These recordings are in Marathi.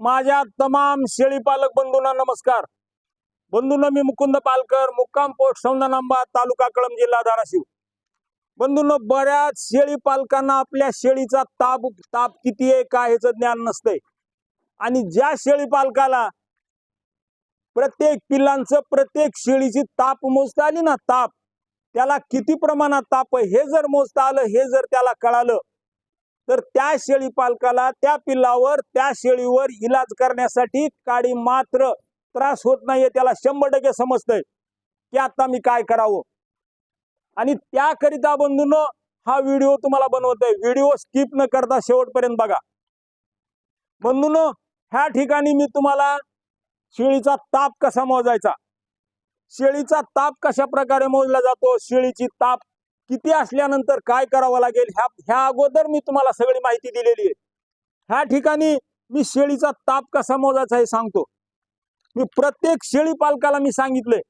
माझ्या तमाम शेळी पालक बंधूंना नमस्कार. बंधूंना मी मुकुंद पालकर मुक्काम पोस्ट सौंदानांबा तालुका कळम जिल्हा धाराशिव. बंधूंनो बऱ्याच शेळी पालकांना आपल्या शेळीचा ताप ताप किती आहे का ह्याचं ज्ञान नसतंय. आणि ज्या शेळी पालकाला प्रत्येक पिल्लांचं प्रत्येक शेळीची ताप मोजता आली ना ताप त्याला किती प्रमाणात ताप आहे हे जर मोजता आलं हे जर त्याला कळालं तर त्या शेळी पालकाला त्या पिल्लावर त्या शेळीवर इलाज करण्यासाठी काडी मात्र त्रास होत नाहीये त्याला शंभर टक्के समजतंय. की आता मी काय करावं? आणि त्याकरिता बंधून हा व्हिडिओ तुम्हाला बनवतोय. व्हिडिओ स्किप न करता शेवटपर्यंत बघा. बंधून ह्या ठिकाणी मी तुम्हाला शेळीचा ताप कसा मोजायचा? शेळीचा ताप कशा प्रकारे मोजला जातो? शेळीची ताप किती असल्यानंतर काय करावं लागेल? ह्या ह्या अगोदर मी तुम्हाला सगळी माहिती दिलेली आहे. ह्या ठिकाणी मी शेळीचा ताप कसा मोजायचा हे सांगतो. मी प्रत्येक शेळी पालकाला मी सांगितलंय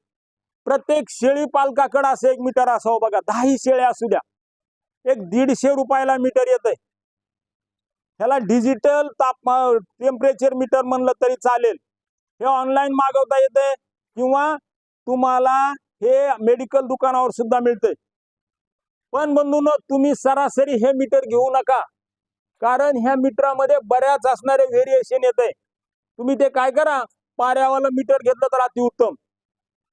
प्रत्येक शेळी पालकाकडे असं एक मीटर असावं बघा. दहाही शेळ्या असू द्या. एक दीडशे रुपयाला मीटर येत आहे ह्याला डिजिटल तापमान टेम्परेचर मीटर म्हणलं तरी चालेल. हे ऑनलाईन मागवता येते किंवा तुम्हाला हे मेडिकल दुकानावर सुद्धा मिळतंय. पण बंधून तुम्ही सरासरी हे मीटर घेऊ नका. कारण ह्या मीटरामध्ये बऱ्याच असणारे व्हेरिएशन येत आहे तुम्ही ते काय करा पाऱ्यावालं मीटर घेतलं तर अतिउत्तम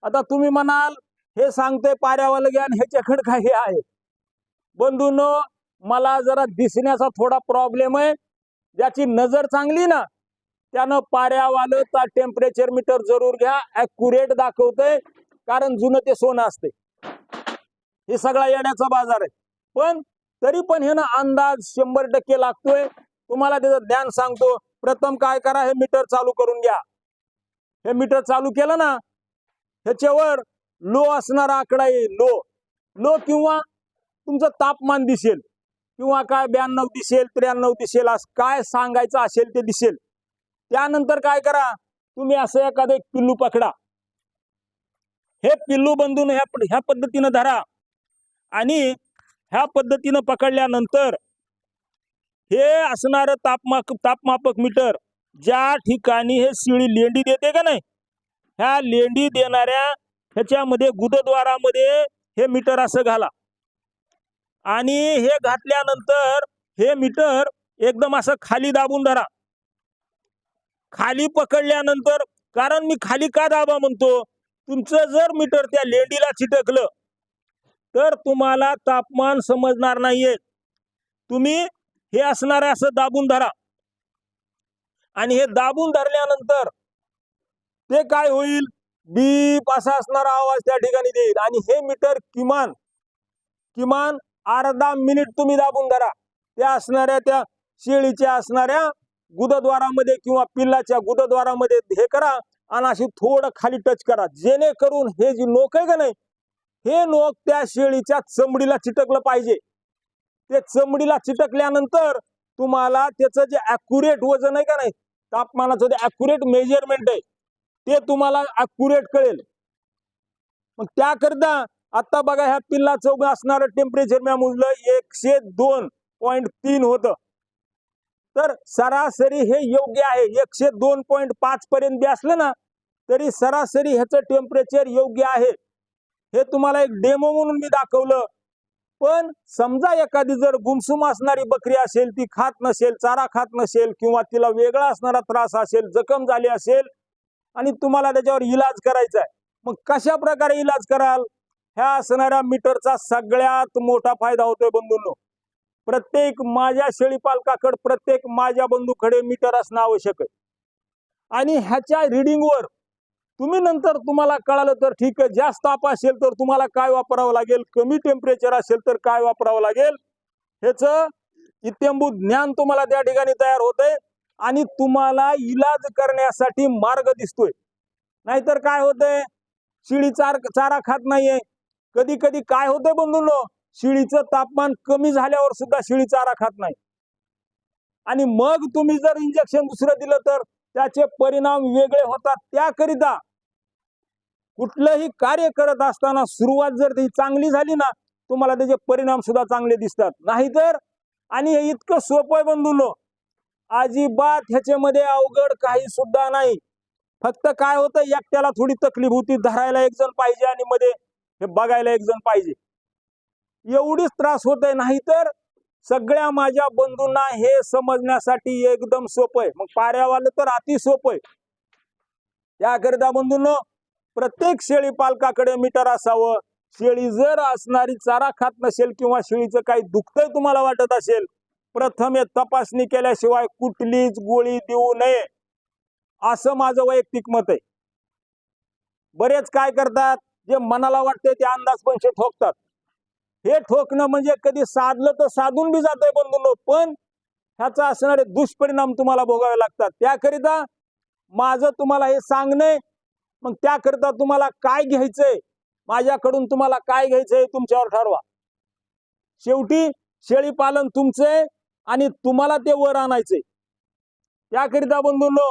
आता तुम्ही म्हणाल हे सांगते पाऱ्यावालं घ्या आणि ह्याच्याकडे काय हे आहे. बंधून मला जरा दिसण्याचा थोडा प्रॉब्लेम आहे. ज्याची नजर चांगली ना त्यानं पाऱ्यावालं ता टेम्परेचर मीटर जरूर घ्या ॲक्युरेट दाखवतंय. कारण जुनं ते सोनं असते हे सगळा येण्याचा बाजार आहे. पण तरी पण हे ना अंदाज शंभर टक्के लागतोय. तुम्हाला त्याचं ज्ञान सांगतो. प्रथम काय करा हे मीटर चालू करून घ्या. हे मीटर चालू केलं ना ह्याच्यावर लो असणारा आकडा येईल लो. लो किंवा तुमचं तापमान दिसेल. किंवा काय ब्याण्णव दिसेल त्र्याण्णव दिसेल असं काय सांगायचं असेल ते दिसेल. त्यानंतर काय करा तुम्ही असं एखादं एक पिल्लू पकडा. हे पिल्लू बंधून ह्या ह्या पद्धतीनं धरा. आणि ह्या पद्धतीनं पकडल्यानंतर हे असणारं तापमाप तापमापक मीटर ज्या ठिकाणी हे शिळी लेंडी देते का नाही ह्या लेंडी देणाऱ्या ह्याच्यामध्ये गुदद्वारामध्ये हे मीटर असं घाला. आणि हे घातल्यानंतर हे मीटर एकदम असं खाली दाबून धरा. खाली पकडल्यानंतर कारण मी खाली का दाबा म्हणतो तुमचं जर मीटर त्या लेंडीला चिटकलं तर तुम्हाला तापमान समजणार नाहीये. तुम्ही हे असणार असं दाबून धरा. आणि हे दाबून धरल्यानंतर ते काय होईल? बीप असा असणारा आवाज त्या ठिकाणी देईल. आणि हे मीटर किमान किमान अर्धा मिनिट तुम्ही दाबून धरा. त्या असणाऱ्या त्या शेळीच्या असणाऱ्या गुदद्वारामध्ये किंवा पिल्लाच्या गुदद्वारामध्ये हे करा. आणि अशी थोडं खाली टच करा. जेणेकरून हे जी नोक आहे का नाही हे नोक त्या शेळीच्या चमडीला चिटकलं पाहिजे. ते चमडीला चिटकल्यानंतर तुम्हाला त्याचं जे ॲक्युरेट वजन आहे का नाही तापमानाचं जे ॲक्युरेट मेजरमेंट आहे ते तुम्हाला ॲक्युरेट कळेल. मग त्याकरिता आता बघा ह्या पिल्ला चौघ असणारं टेम्परेचर मी मोजलं एकशे दोन पॉईंट तीन होतं. तर सरासरी हे योग्य आहे एकशे दोन पॉईंट पाच पर्यंत बी असलं ना तरी सरासरी ह्याचं टेम्परेचर योग्य आहे. हे तुम्हाला एक डेमो म्हणून मी दाखवलं. पण समजा एखादी जर गुमसुम असणारी बकरी असेल ती खात नसेल चारा खात नसेल किंवा तिला वेगळा असणारा त्रास असेल जखम झाली असेल आणि तुम्हाला त्याच्यावर इलाज करायचा आहे मग कशा प्रकारे इलाज कराल? ह्या असणाऱ्या मीटरचा सगळ्यात मोठा फायदा होतोय बंधूंनो. प्रत्येक माझ्या शेळी पालकाकडे प्रत्येक माझ्या बंधूकडे मीटर असणं आवश्यक आहे. आणि ह्याच्या रिडिंगवर तुम्ही नंतर तुम्हाला कळालं तर ठीक आहे. जास्त ताप असेल तर तुम्हाला काय वापरावं लागेल? कमी टेम्परेचर असेल तर काय वापरावं लागेल? ह्याचं इत्यंभूत ज्ञान तुम्हाला त्या ठिकाणी तयार होतंय आणि तुम्हाला इलाज करण्यासाठी मार्ग दिसतोय. नाहीतर काय होतंय? शिळी चार चारा खात नाहीये. कधी कधी काय होतंय बंधूंनो? शिळीचं तापमान कमी झाल्यावर सुद्धा शिळी चारा खात नाही. आणि मग तुम्ही जर इंजेक्शन दुसरं दिलं तर त्याचे परिणाम वेगळे होतात. त्याकरिता कुठलंही कार्य करत असताना सुरुवात जर ती चांगली झाली ना तुम्हाला त्याचे परिणाम सुद्धा चांगले दिसतात. नाहीतर आणि हे इतकं सोपं आहे बंधूंनो अजिबात ह्याच्यामध्ये अवघड काही सुद्धा नाही. फक्त काय होतं एकट्याला थोडी तकलीफ होती धरायला एक जण पाहिजे आणि मध्ये हे बघायला एक जण पाहिजे. एवढीच त्रास होत आहे. नाहीतर सगळ्या माझ्या बंधूंना हे समजण्यासाठी एकदम सोपं आहे. मग पाऱ्यावालं तर अति सोपं आहे. त्याकरिता बंधूंनो प्रत्येक शेळी पालकाकडे मीटर असावं. शेळी जर असणारी चारा खात नसेल किंवा शेळीचं काही दुखतंय तुम्हाला वाटत असेल प्रथम हे तपासणी केल्याशिवाय कुठलीच गोळी देऊ नये. असं माझं वैयक्तिक मत आहे. बरेच काय करतात जे मनाला वाटते ते अंदाज ठोकतात. हे ठोकणं म्हणजे कधी साधलं तर साधून बी जातंय बंधूंनो पण ह्याचा असणारे दुष्परिणाम तुम्हाला भोगावे लागतात. त्याकरिता माझं तुम्हाला हे सांगणे मग त्याकरिता तुम्हाला काय घ्यायचंय? माझ्याकडून तुम्हाला काय घ्यायचंय तुमच्यावर ठरवा. शेवटी शेळी पालन तुमचंय आणि तुम्हाला ते वर आणायचंय त्याकरिता बंधूंनो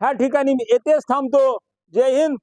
ह्या ठिकाणी मी येथेच थांबतो. जय हिंद.